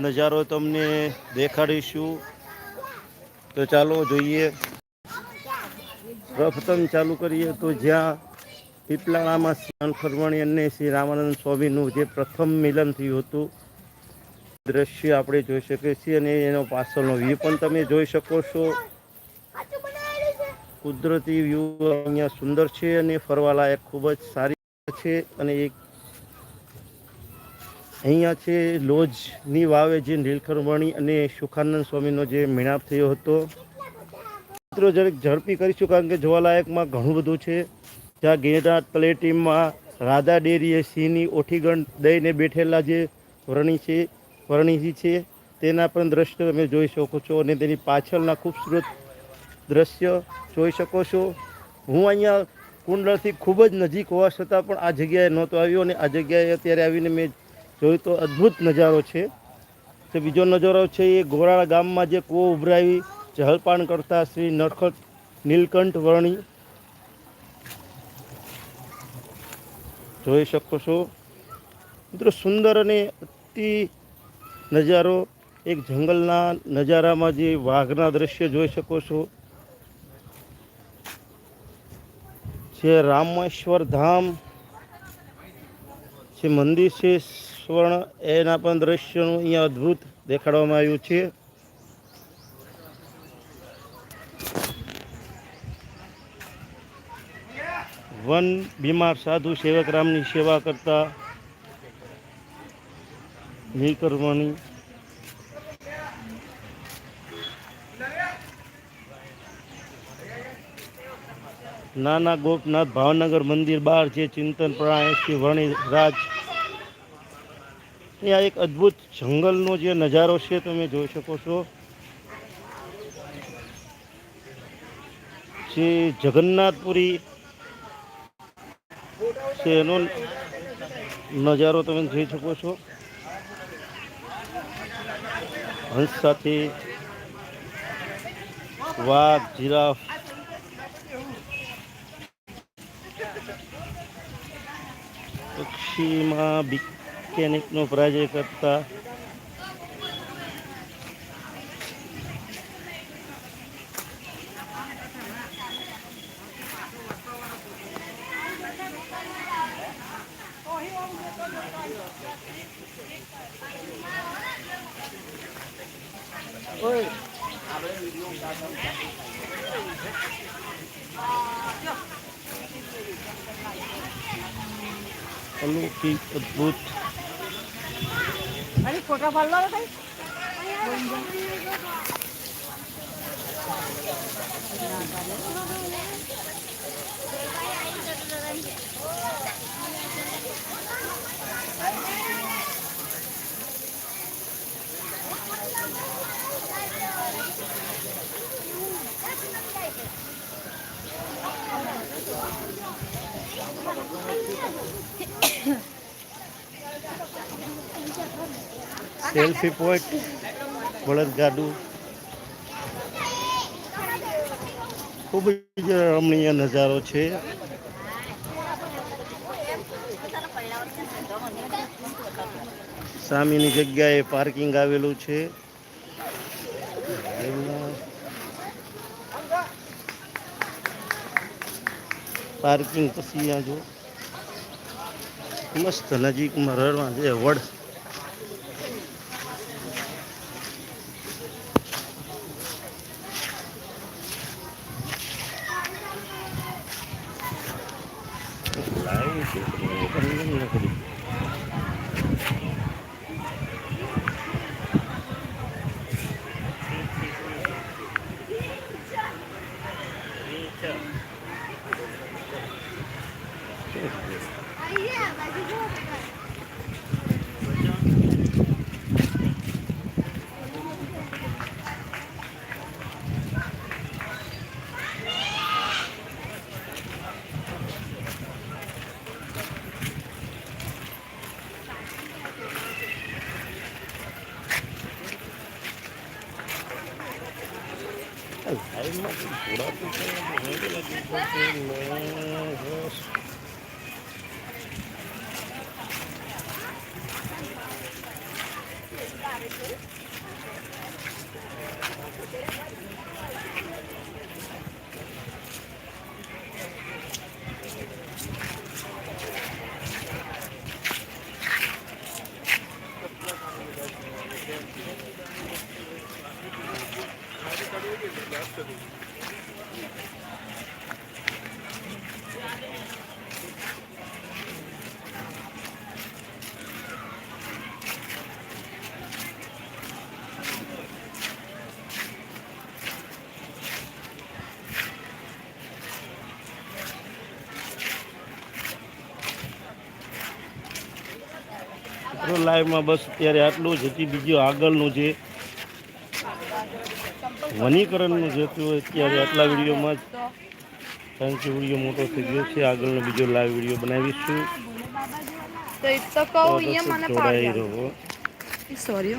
નજારો તમને દેખાડીશું. તો ચાલો જોઈએ. પ્રથમ ચાલુ કરીએ તો જ્યાં પીપલાણામાં શ્રી ફરવણી અને શ્રી રામાનંદ સ્વામીનું જે પ્રથમ મિલન થયું હતું, દ્રશ્ય આપણે જોઈ શકીએ છીએ અને એનો પાછળનો વ્યૂ પણ તમે જોઈ શકો છો. કુદરતી વ્યૂ અહીંયા સુંદર છે અને ફરવાલાયક ખૂબ જ સારી છે અને એક અહીંયા છે લોજની વાવે જે નીલકરવાણી અને સુખાનંદ સ્વામીનો જે મિણાપ થયો હતો. મિત્રો જરાક ઝડપી કરીશું કારણ કે જોવાલાયકમાં ઘણું બધું છે. જ્યાં ગેડા તલેટીમાં રાધા ડેરીએ સિંહની ઓઠીગણ દઈને બેઠેલા જે વર્ણી છે, વર્ણીજી છે, તેના પણ દ્રશ્ય તમે જોઈ શકો છો અને તેની પાછળના ખૂબસૂરત દ્રશ્ય જોઈ શકો છો. હું અહીંયા કુંડળથી ખૂબ જ નજીક હોવા છતાં પણ આ જગ્યાએ નહોતો આવ્યો અને આ જગ્યાએ અત્યારે આવીને મેં જોયું તો અદ્ભુત નજારો છે. તો બીજો નજારો છે એ ગોરાળા ગામમાં જે કૂવો ઉભરાવી જળપાન કરતા શ્રી નરખટ નીલકંઠ વર્ણી. જોઈ શકો છો. મિત્રો સુંદર અને અતિ નજારો એક જંગલના નજારામાં જે વાઘના દ્રશ્ય જોઈ શકો છો. જે રામેશ્વર ધામ, જે મંદિર છે સ્વર્ણ એના પણ દ્રશ્યનું અહીંયા અદ્ભુત દેખાડવામાં આવ્યું છે. વન બીમાર સાધુ સેવક રામની સેવા કરતા નિકર્મની નાના ગોપનાથ ભાવનગર મંદિર બહાર જે ચિંતન શ્રી વર્ણિ રાજ અહીંયા એક અદ્ભુત જંગલનો જે નજારો છે તમે જોઈ શકો છો. જે જગન્નાથપુરી છે એનો નજારો તમે જોઈ શકો છો. હંસ સાથે વાઘ, જીરાફ. પક્ષીમાં બિકેનિકનો પરાજય કરતા અલૌકિક અદ્ભુત আরে কোটা পারল না তাই Thank you. સેલ્ફી પોઈન્ટ, બળદગાડું. ખૂબ જ રમણીય નજારો છે. સામેની જગ્યાએ પાર્કિંગ આવેલું છે. પાર્કિંગ પછી અહીંયા મસ્ત નજીકમાં રડવા જે વડ લાઈવ છે પણ નથી લાઈવમાં થોડા તો બસ મિત્રો લાઈવમાં બસ અત્યારે આટલું જ. હજી બીજું આગળનું જે વનીકરણનું જે એ અત્યારે આટલા વિડીયોમાં જ. કારણ કે વીડિયો મોટો થઈ ગયો છે. આગળનો બીજો લાઈવ વીડિયો બનાવીશું. તો એ તો કહું અહીંયા મને જોડાઈ રહો. સોરી